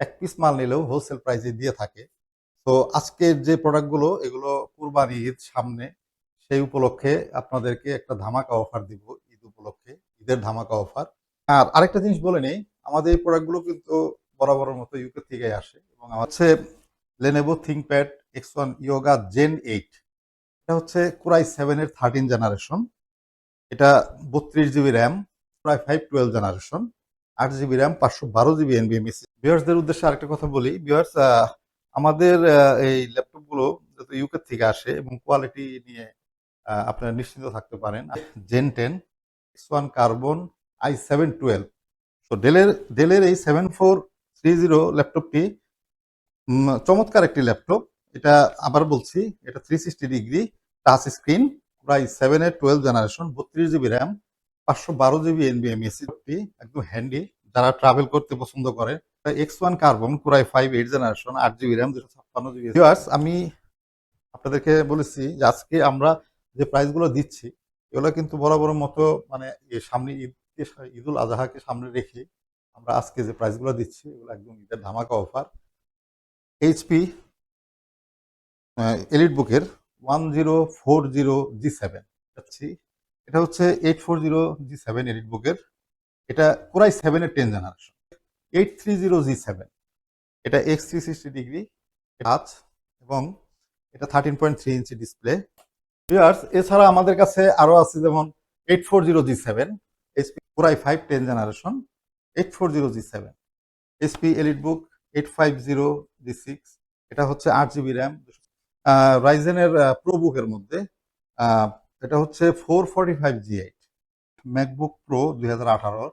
এক পিস মাল নিলেও হোলসেল প্রাইসে দিয়ে থাকে। তো আজকের যে প্রোডাক্টগুলো এগুলো কুরবানি ঈদ সামনে, সেই উপলক্ষে আপনাদেরকে একটা ধামাকা অফার দিব ঈদ উপলক্ষে, ঈদের ধামাকা অফার আর আরেকটা জিনিস বলে নেই, আমাদের এই প্রোডাক্টগুলো কিন্তু বরাবরের মতো ইউকে থেকে আসে এবং আমার হচ্ছে Lenovo ThinkPad X one Yoga Gen eight এটা হচ্ছে কুরাই সেভেনের থার্টিন জেনারেশন এটা বত্রিশ জিবি র্যাম প্রায় ফাইভ টুয়েলভ জেনারেশন আট জিবি র্যাম, পাঁচশো বারো জিবি এনবিএমএস ভিউয়ার্সদের উদ্দেশ্যে আরেকটা কথা বলি। ভিউয়ার্স আমাদের এই ল্যাপটপগুলো যত ইউকে থেকে আসে এবং কোয়ালিটি নিয়ে আপনারা নিশ্চিন্ত থাকতে পারেন। Gen ten X one Carbon i seven twelve তো ডেলের ডেলের এই সেভেন ফোর থ্রি জিরো ল্যাপটপটি চমৎকার একটি ল্যাপটপ। এটা আবার বলছি, এটা three sixty degree touch screen প্রায় সেভেন এর টুয়েলভ জেনারেশন বত্রিশ জিবি র্যাম। পাঁচশো বারো জিবি এনবিএম এসি একদম হ্যান্ডি যারা ট্রাভেল করতে পছন্দ করে। X one Carbon core i five eight generation আট জিবি র্যাম দুশো ছাপ্পান্ন জিবি আমি আপনাদেরকে বলেছি যে আজকে আমরা যে প্রাইসগুলো দিচ্ছি, এগুলো কিন্তু বরাবর মতো মানে সামনে ঈদকে ঈদুল আজহাকে সামনে রেখে আমরা আজকে যে প্রাইসগুলো দিচ্ছি, এগুলো একদম ঈদের ধামাকা অফার এইচপি এলিট বুকের one zero four zero G seven যাচ্ছি এটা হচ্ছে eight four zero G seven Elite বুকের এটা কোরাই সেভেনের ten generation eight three zero G seven এটা X three sixty degree touch এবং এটা thirteen point three inch display viewers এছাড়া আমাদের কাছে আরও আছে যেমন eight four zero G seven HP core i five ten generation eight four zero G seven HP EliteBook eight five zero G six এটা হচ্ছে আট জিবি র্যাম রাইজেনের প্রো বুকের মধ্যে। এটা হচ্ছে four forty five G eight MacBook Pro দুই হাজার আঠারো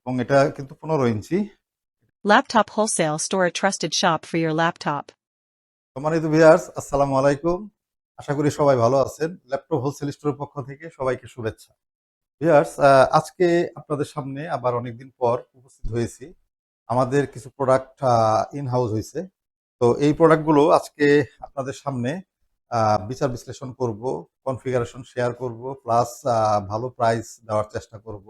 এবং এটা কিন্তু পনেরো inch. Wholesale Store, a trusted shop for your laptop. সম্মানিত ভিউয়ার্স আসসালামু আলাইকুম। আশা করি সবাই ভালো আছেন। ল্যাপটপ হোলসেল স্টোরের পক্ষ থেকে সবাইকে শুভেচ্ছা। ভিউয়ার্স আজকে আপনাদের সামনে আবার অনেকদিন পর উপস্থিত হয়েছি। আমাদের কিছু প্রোডাক্ট ইন হাউস হয়েছে। তো এই প্রোডাক্টগুলো আজকে আপনাদের সামনে বিচার বিশ্লেষণ করব কনফিগারেশন শেয়ার করব প্লাস ভালো প্রাইস দেওয়ার চেষ্টা করব।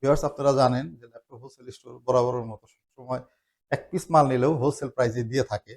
ভিউয়ার্স আপনারা জানেন যে ল্যাপটপ হোলসেল স্টোর বরাবরের মতো সবসময় এক পিস মাল নিলেও হোলসেল প্রাইসে দিয়ে থাকে।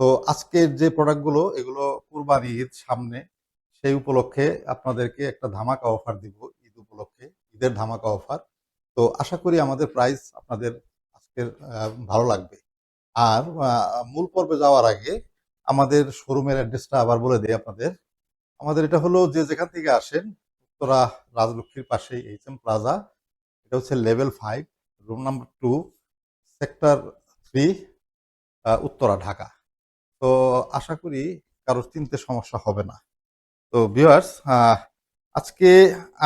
তো আজকের যে প্রোডাক্টগুলো এগুলো কুরবানি ঈদ সামনে, সেই উপলক্ষে আপনাদেরকে একটা ধামাকা অফার দিব ঈদ উপলক্ষে, ঈদের ধামাকা অফার তো, আশা করি আমাদের প্রাইস আপনাদের আজকের ভালো লাগবে। আর মূল পর্বে যাওয়ার আগে আমাদের শোরুমের অ্যাড্রেসটা আবার বলে দিই আপনাদের। আমাদের এটা হলো যে যেখান থেকে আসেন, উত্তরা রাজলক্ষ্মীর পাশেই এইচ এম প্লাজা এটা হচ্ছে level five room number two sector three Uttara, Dhaka. তো আশা করি কারোর চিনতে সমস্যা হবে না। তো ভিউয়ার্স আজকে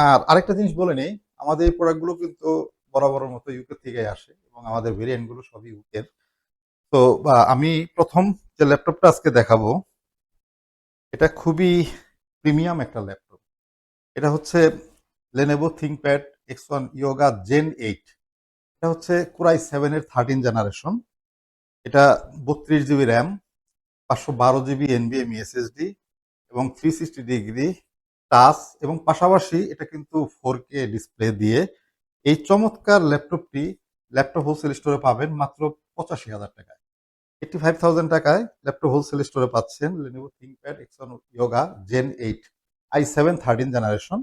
আর আরেকটা জিনিস বলে নেই, আমাদের এই প্রোডাক্টগুলো কিন্তু বরাবরের মতো ইউকে থেকে আসে এবং আমাদের ভেরিয়েন্টগুলো সবই ইউকের তো আমি প্রথম যে ল্যাপটপটা আজকে দেখাবো, এটা খুবই প্রিমিয়াম একটা ল্যাপটপ। এটা হচ্ছে Lenovo ThinkPad X one Yoga Gen eight এটা হচ্ছে কুরাই সেভেনের থার্টিন জেনারেশন এটা বত্রিশ জিবি র্যাম, পাঁচশো বারো জিবি এনবিএম এসএসডি এবং থ্রি সিক্সটি ডিগ্রি টাচ এবং পাশাপাশি এটা কিন্তু ফোর কে ডিসপ্লে দিয়ে এই চমৎকার ল্যাপটপটি ল্যাপটপ হোলসেল স্টোরে পাবেন মাত্র পঁচাশি হাজার টাকায়। এইটটি ফাইভ থাউজেন্ড টাকায় ল্যাপটপ হোলসেল স্টোরে পাচ্ছেন Lenovo ThinkPad X one Yoga Gen eight i seven thirteen generation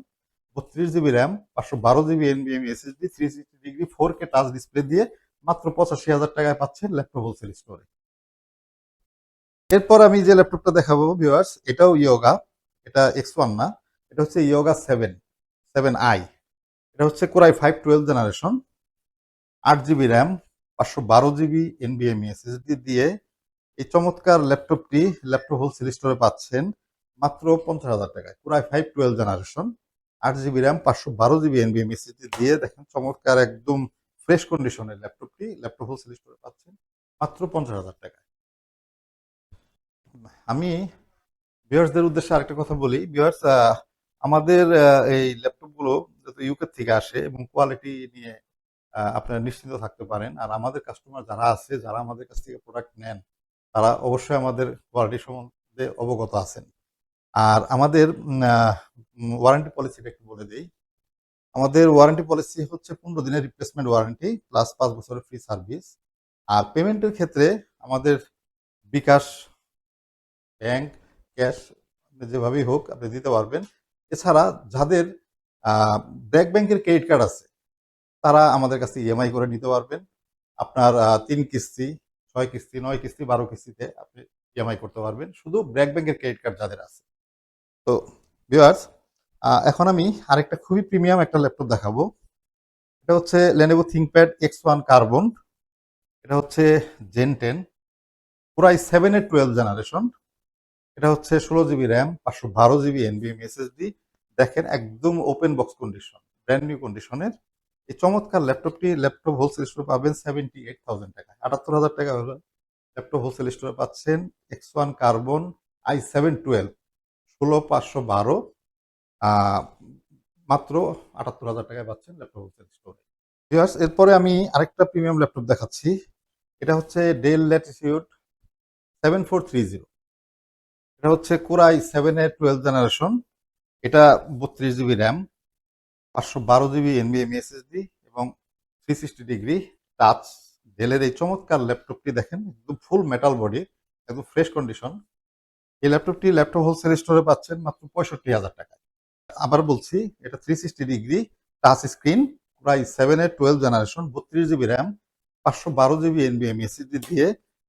বত্রিশ জিবি র্যাম পাঁচশো বারো GB এনবিএম SSD three sixty degree four K touch display দিয়ে মাত্র পঁচাশি হাজার টাকায় পাচ্ছেন ল্যাপটপ হোলসেল স্টোরে এরপর আমি যে ল্যাপটপটা দেখাবো ভিউয়ার্স এটাও ইয়োগা এটা এক্স ওয়ান না, এটা হচ্ছে ইয়োগা সেভেন সেভেন আই এটা হচ্ছে core i five twelve generation আট জিবি র্যাম পাঁচশো বারো জিবি এনবিএম এসএসডি দিয়ে এই চমৎকার ল্যাপটপটি, ল্যাপটপ হোলসেল স্টোরে পাচ্ছেন মাত্র পঞ্চাশ হাজার টাকায়। Core i five twelve generation আট জিবি র্যাম পাঁচশো বারো জিবি এনবিএম এসএসডি দিয়ে দেখেন চমৎকার একদম ফ্রেশ কন্ডিশনের ল্যাপটপটি, ল্যাপটপ হোলসেল স্টোরে পাচ্ছেন মাত্র পঞ্চাশ হাজার টাকায়। আমি ভিউয়ার্সদের উদ্দেশ্যে আরেকটা কথা বলি। ভিউয়ার্স আমাদের এই ল্যাপটপগুলো যত ইউকে থেকে আসে এবং কোয়ালিটি নিয়ে আপনারা নিশ্চিন্ত থাকতে পারেন। আর আমাদের কাস্টমার যারা আছে, যারা আমাদের কাছ থেকে প্রোডাক্ট নেন, তারা অবশ্যই আমাদের কোয়ালিটি সম্বন্ধে অবগত আছেন। আর আমাদের ওয়ারেন্টি পলিসিটা একটু বলে দিই। আমাদের ওয়ারেন্টি পলিসি হচ্ছে পনেরো দিনের রিপ্লেসমেন্ট ওয়ারেন্টি প্লাস পাঁচ বছরের ফ্রি সার্ভিস আর পেমেন্টের ক্ষেত্রে আমাদের বিকাশ ব্যাংক ক্যাশ যেভাবেই হোক, আপনি দিতে পারবেন। এছাড়া যাদের ব্র্যাক ব্যাংকের ক্রেডিট কার্ড আছে তারা আমাদের কাছে ইএমআই করে নিতে পারবেন। আপনার তিন কিস্তি, ছয় কিস্তি, নয় কিস্তি, বারো কিস্তিতে আপনি ইএমআই করতে পারবেন। শুধু ব্র্যাক ব্যাংকের ক্রেডিট কার্ড যাদের আছে। তো ভিউয়ার্স এখন আমি আরেকটা খুবই প্রিমিয়াম একটা ল্যাপটপ দেখাবো। এটা হচ্ছে Lenovo ThinkPad X one Carbon এটা হচ্ছে Gen ten core i seven এর টুয়েলভ জেনারেশন এটা হচ্ছে ষোলো জিবি র্যাম পাঁচশো বারো জিবি এনবিএম এসএসডি দেখেন, একদম open box condition brand new কন্ডিশনের এই চমৎকার ল্যাপটপটি ল্যাপটপ হোলসেল স্টোরে পাবেন সেভেন্টি এইট থাউজেন্ড টাকা। আটাত্তর হাজার টাকা হলো ল্যাপটপ হোলসেল স্টোরে পাচ্ছেন X one Carbon i seven twelve ষোলো পাঁচশো বারো মাত্র আটাত্তর হাজার টাকায় পাচ্ছেন ল্যাপটপ হোলসেল স্টোরে। এরপরে আমি আরেকটা প্রিমিয়াম ল্যাপটপ দেখাচ্ছি। এটা হচ্ছে Dell Latitude seven four three zero এটা হচ্ছে কোরাই সেভেন এর টুয়েলভ জেনারেশন এটা বত্রিশ জিবি র্যাম পাঁচশো বারো জিবি এনবিএম এসএসডি এবং থ্রি সিক্সটি ডিগ্রি টাচ ডেলের এই চমৎকার ল্যাপটপটি দেখেন, একদম ফুল মেটাল বডি একদম ফ্রেশ কন্ডিশন এই ল্যাপটপটি ল্যাপটপ হোলসেল স্টোরে পাচ্ছেন মাত্র পঁয়ষট্টি হাজার টাকা আবার বলছি, এটা three sixty degree touch screen প্রায় সেভেন এর টুয়েলভ জেনারেশন বত্রিশ জিবি র্যাম পাঁচশো বারো জিবি এনবিএম এসএসডি দিয়ে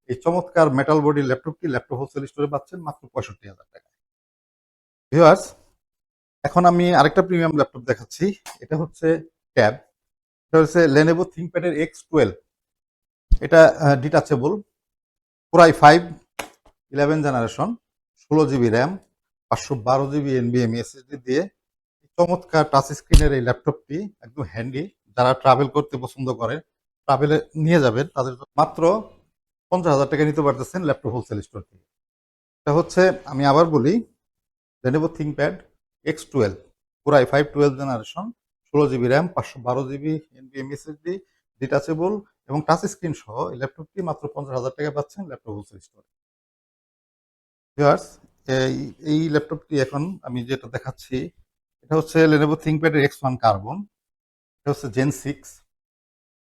এই চমৎকার মেটাল বডি ল্যাপটপটি ল্যাপটপ হোলসেল স্টোরে পাচ্ছেন মাত্র পঁয়ষট্টি হাজার টাকা ভিউয়ার্স এখন আমি আরেকটা প্রিমিয়াম ল্যাপটপ দেখাচ্ছি। এটা হচ্ছে ট্যাব এটা হচ্ছে লেনেভো থিঙ্কপ্যাডের এক্স টুয়েলভ এটা detachable core i five eleven generation ষোলো জিবি র্যাম পাঁচশো বারো জিবি এনবিএম এসএসডি দিয়ে চমৎকার টাচ স্ক্রিনের এই ল্যাপটপটি একদম হ্যান্ডি যারা ট্রাভেল করতে পছন্দ করে ট্রাভেলে নিয়ে যাবেন, তাদের মাত্র পঞ্চাশ হাজার টাকা নিতে পারতেছেন ল্যাপটপ হোলসেল স্টোর থেকে। এটা হচ্ছে, আমি আবার বলি লেনেভো থিঙ্কপ্যাড এক্স টুয়েলভ পুরাই ফাইভ টুয়েলভ জেনারেশন ষোলো জিবি র্যাম পাঁচশো বারো জিবি এনবিএম এসএসডি ডিটাচেবল এবং টাচ স্ক্রিন সহ এই ল্যাপটপটি মাত্র পঞ্চাশ হাজার টাকা পাচ্ছেন ল্যাপটপ হোলসেল স্টোরে এই ল্যাপটপটি এখন আমি যেটা দেখাচ্ছি, এটা হচ্ছে লেনেভো থিঙ্কপ্যাডের এক্স ওয়ান কার্বন এটা হচ্ছে জেন সিক্স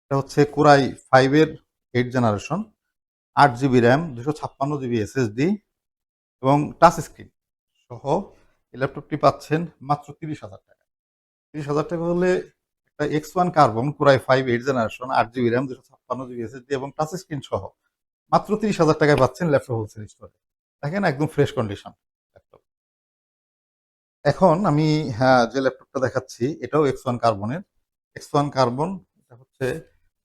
এটা হচ্ছে কোরাই ফাইভের এইট জেনারেশন আট জিবি র্যাম দুশো ছাপ্পান্ন জিবি এসএসডি এবং টাচ স্ক্রিন সহ এই ল্যাপটপটি পাচ্ছেন মাত্র তিরিশ হাজার টাকা। তিরিশ হাজার টাকা হলে একটা X one Carbon core i five eight generation আট জিবি র্যাম দুশো ছাপ্পান্ন জিবি এসএসডি এবং টাচ স্ক্রিন সহ মাত্র তিরিশ হাজার টাকায় পাচ্ছেন ল্যাপটপ হোলসেল স্টোরে দেখেন একদম ফ্রেশ কন্ডিশন ল্যাপটপ এখন আমি হ্যাঁ যে ল্যাপটপটা দেখাচ্ছি, এটাও এক্স ওয়ান কার্বনের এক্স ওয়ান কার্বন এটা হচ্ছে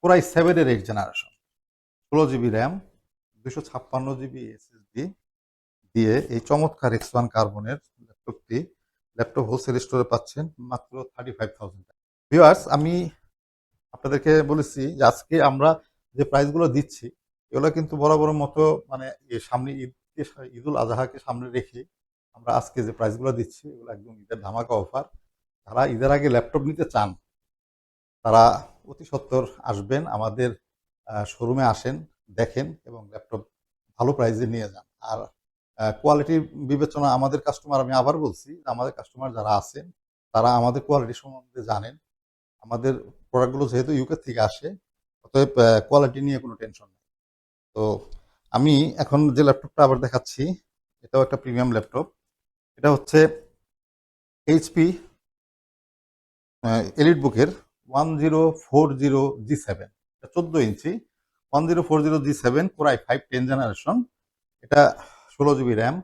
পুরাই সেভেনের এইট জেনারেশন ষোলো জিবি র্যাম দুশো ছাপ্পান্ন জিবি এসএসডি দিয়ে এই চমৎকার এক্স ওয়ান কার্বনের ল্যাপটপটি ল্যাপটপ হোলসেল স্টোরে পাচ্ছেন মাত্র থার্টি ফাইভ থাউজেন্ড ভিউয়ার্স আমি আপনাদেরকে বলেছি যে আজকে আমরা যে প্রাইসগুলো দিচ্ছি, এগুলো কিন্তু বরাবরের মতো মানে সামনে ঈদকে ঈদুল আজহাকে সামনে রেখে আমরা আজকে যে প্রাইসগুলো দিচ্ছি, এগুলো একদম ঈদের ধামাকা অফার যারা ঈদের আগে ল্যাপটপ নিতে চান, তারা অতি সত্বর আসবেন, আমাদের শোরুমে আসেন, দেখেন এবং ল্যাপটপ ভালো প্রাইসে নিয়ে যান। আর কোয়ালিটি বিবেচনা আমাদের কাস্টমার আমি আবার বলছি, আমাদের কাস্টমার যারা আছেন, তারা আমাদের কোয়ালিটি সম্বন্ধে জানেন। আমাদের প্রোডাক্টগুলো যেহেতু ইউকে থেকে আসে, অতএব কোয়ালিটি নিয়ে কোনো টেনশন নেই। তো আমি এখন যে ল্যাপটপটা আবার দেখাচ্ছি, এটাও একটা প্রিমিয়াম ল্যাপটপ এটা হচ্ছে এইচপি এলিট বুকের one zero four zero G seven এটা চোদ্দ inch one zero four zero G seven core i five ten generation এটা ষোলো জিবি র্যাম,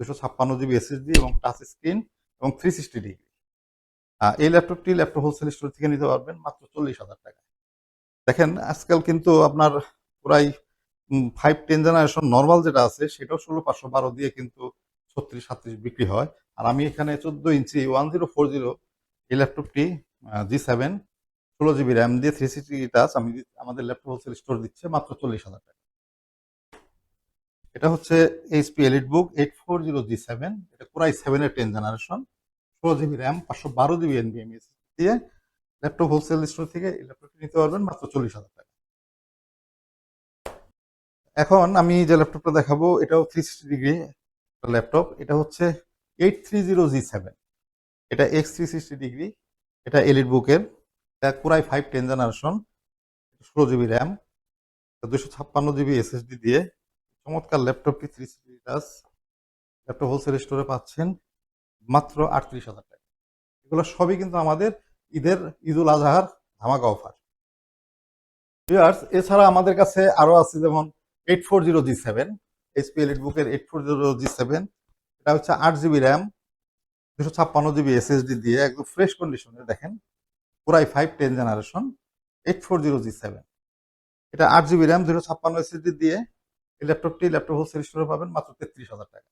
দুশো ছাপ্পান্ন জিবি এসএসডি এবং টাচ স্ক্রিন এবং থ্রি সিক্সটি ডিগ্রি এই ল্যাপটপটি ল্যাপটপ হোলসেল স্টোর থেকে নিতে পারবেন মাত্র চল্লিশ হাজার টাকা দেখেন, আজকাল কিন্তু আপনার প্রায় ফাইভ টেন জেনারেশন নর্মাল যেটা আছে, সেটাও ষোলো, পাঁচশো, বারো দিয়ে কিন্তু ছত্রিশ, সাতত্রিশ বিক্রি হয়। আর আমি এখানে চোদ্দ inch one zero four zero এই ল্যাপটপটি জি সেভেন ষোলো জিবি র্যাম দিয়ে থ্রি সিক্সটি টাচ আমি আমাদের ল্যাপটপ হোলসেল স্টোর দিচ্ছে মাত্র চল্লিশ হাজার টাকা এটা হচ্ছে HP EliteBook eight four zero G seven এটা পুরাই সেভেনের টেন জেনারেশন ষোলো জিবি র্যাম পাঁচশো বারো জিবি এন এনবিএম দিয়ে ল্যাপটপ হোলসেল স্টোর থেকে এই ল্যাপটপটি নিতে পারবেন মাত্র চল্লিশ হাজার টাকা। এখন আমি যে ল্যাপটপটা দেখাবো, এটাও থ্রি সিক্সটি ডিগ্রি ল্যাপটপ এটা হচ্ছে eight three zero G seven এটা এক্স থ্রি সিক্সটি ডিগ্রি এটা এলিট বুকের এটা core i five ten generation ষোলো জিবি র্যাম দুশো ছাপ্পান্ন জিবি এসএসডি দিয়ে চমৎকার ল্যাপটপটি three sixty touch laptop wholesale স্টোরে পাচ্ছেন মাত্র আটত্রিশ হাজার টাকা। এগুলো সবই কিন্তু আমাদের ঈদের ঈদুল আজহার ধামাকা অফার ভিউয়ার্স এছাড়া আমাদের কাছে আরও আছে যেমন eight four zero G seven HP Elite বুকের eight four zero G seven এটা হচ্ছে আট জিবি র্যাম দুশো ছাপ্পান্ন জিবি এসএসডি দিয়ে একদম ফ্রেশ কন্ডিশনে দেখেন, পুরাই five ten generation eight four zero G seven এটা আট জিবি র্যাম দুশো ছাপ্পান্ন এসএসডি দিয়ে এই ল্যাপটপটি ল্যাপটপ হোলসেল স্টোরে পাবেন মাত্র তেত্রিশ হাজার টাকা।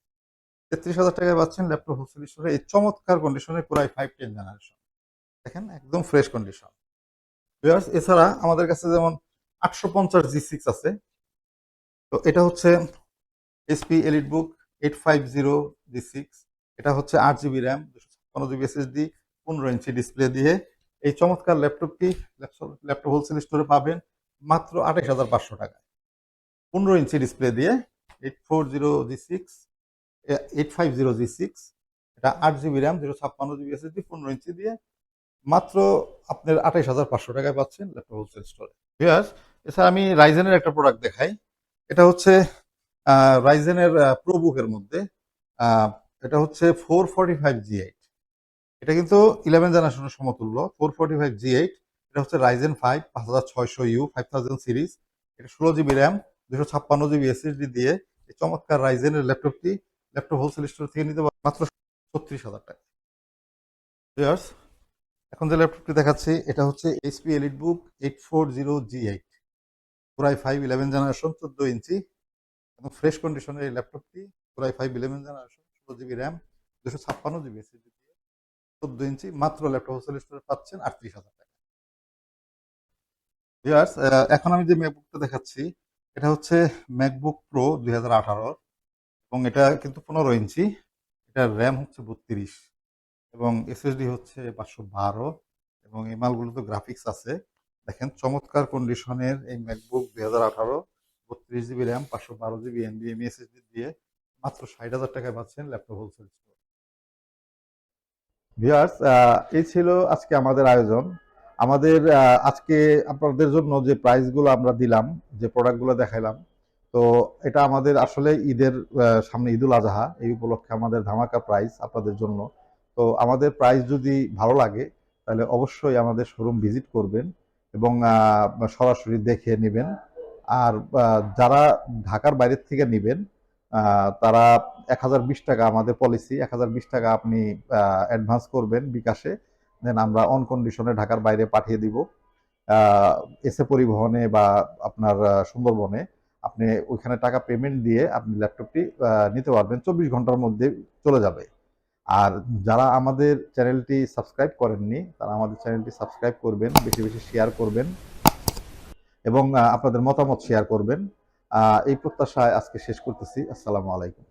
তেত্রিশ হাজার টাকায় পাচ্ছেন ল্যাপটপ হোলসেল স্টোরে এই চমৎকার কন্ডিশনে পুরাই ফাইভ টেন জেনারেশন দেখেন, একদম ফ্রেশ কন্ডিশন এছাড়া আমাদের কাছে যেমন আটশো পঞ্চাশ জি সিক্স আছে। তো এটা হচ্ছে HP EliteBook eight five zero G six এটা হচ্ছে আট জিবি র্যাম দুশো ছাপ্পান্ন জিবি এসএসডি পনেরো ইঞ্চি ডিসপ্লে দিয়ে। এই চমৎকার ল্যাপটপটি ল্যাপটপ হোলসেল স্টোরে পাবেন মাত্র আঠাশ হাজার পাঁচশো টাকায়। পনেরো ইঞ্চি ডিসপ্লে দিয়ে eight four zero G six eight five zero G six এটা আট জিবি র্যাম দুশো ছাপ্পান্ন জিবি এসএসডি পনেরো ইঞ্চি দিয়ে। মাত্র আপনার আঠাইশ হাজার পাঁচশো টাকায় পাচ্ছেন ল্যাপটপ হোলসেল স্টোরে ভিউয়ার্স এছাড়া আমি রাইজেনের একটা প্রোডাক্ট দেখাই। এটা হচ্ছে রাইজেনের প্রোবুকের মধ্যে। এটা হচ্ছে four forty five G eight এটা কিন্তু ইলেভেন জেনারেশনের সমতুল্য four forty five G eight এটা হচ্ছে রাইজেন ফাইভ পাঁচ হাজার ছয়শো ইউ ফাইভ থাউজেন্ড সিরিজ এটা ষোলো জিবি র্যাম দুশো ছাপ্পান্ন জিবি এসএসডি দিয়ে এই চমৎকার রাইজেনের ল্যাপটপটি ল্যাপটপ হোলসেল স্টোর থেকে নিতে পারবেন মাত্র ছত্রিশ হাজার টাকা। ভিউয়ার্স এখন যে ল্যাপটপটি দেখাচ্ছি, এটা হচ্ছে HP EliteBook eight four zero G eight পুরাই ফাইভ ইলেভেন জেনারেশন চোদ্দ ইঞ্চি। একদম ফ্রেশ কন্ডিশনের এই ল্যাপটপটি পুরাই ফাইভ ইলেভেন জেনারেশন ষোলো জিবি র্যাম দুশো ছাপ্পান্ন জিবি এসএসডি দিয়ে। চোদ্দ ইঞ্চি, মাত্র ল্যাপটপ হোলসেল স্টোরে পাচ্ছেন আটত্রিশ হাজার টাকা। ভিউয়ার্স এখন আমি যে ম্যাকবুকটা দেখাচ্ছি এটা হচ্ছে ম্যাকবুক প্রো দুই হাজার আঠারো এবং এটা কিন্তু পনেরো ইঞ্চি। এটার র্যাম হচ্ছে বত্রিশ এবং এসএসডি হচ্ছে পাঁচশো বারো এবং এই মালগুলোতে গ্রাফিক্স আছে। দেখেন চমৎকার কন্ডিশনের এই ম্যাকবুক দুই হাজার আঠারো, বত্রিশ জিবি র্যাম পাঁচশো বারো জিবি এনবিএমই এসএসডি দিয়ে মাত্র ষাট হাজার টাকায় পাচ্ছেন ল্যাপটপ হোলসেল স্টোর ভিউয়ার্স এই ছিল আজকে আমাদের আয়োজন। আমাদের আজকে আপনাদের জন্য যে প্রাইসগুলো আমরা দিলাম, যে প্রোডাক্টগুলো দেখাইলাম, তো এটা আমাদের আসলে ঈদের সামনে ঈদুল আজহা, এই উপলক্ষে আমাদের ধামাকা প্রাইস আপনাদের জন্য। তো আমাদের প্রাইস যদি ভালো লাগে, তাহলে অবশ্যই আমাদের শোরুম ভিজিট করবেন এবং সরাসরি দেখে নেবেন। আর যারা ঢাকার বাইরের থেকে নেবেন তারা এক হাজার বিশ টাকা আমাদের পলিসি এক হাজার বিশ টাকা আপনি অ্যাডভান্স করবেন বিকাশে। দেন আমরা অন কন্ডিশনে ঢাকার বাইরে পাঠিয়ে দিব। এসে পরিবহনে বা আপনার সুন্দরবনে আপনি ওইখানে টাকা পেমেন্ট দিয়ে আপনি ল্যাপটপটি নিতে পারবেন। চব্বিশ ঘণ্টার মধ্যে চলে যাবে। আর যারা আমাদের চ্যানেলটি সাবস্ক্রাইব করেননি, তারা আমাদের চ্যানেলটি সাবস্ক্রাইব করবেন, বেশি বেশি শেয়ার করবেন এবং আপনাদের মতামত শেয়ার করবেন। এই প্রত্যাশায় আজকে শেষ করতেছি। আসসালামু আলাইকুম।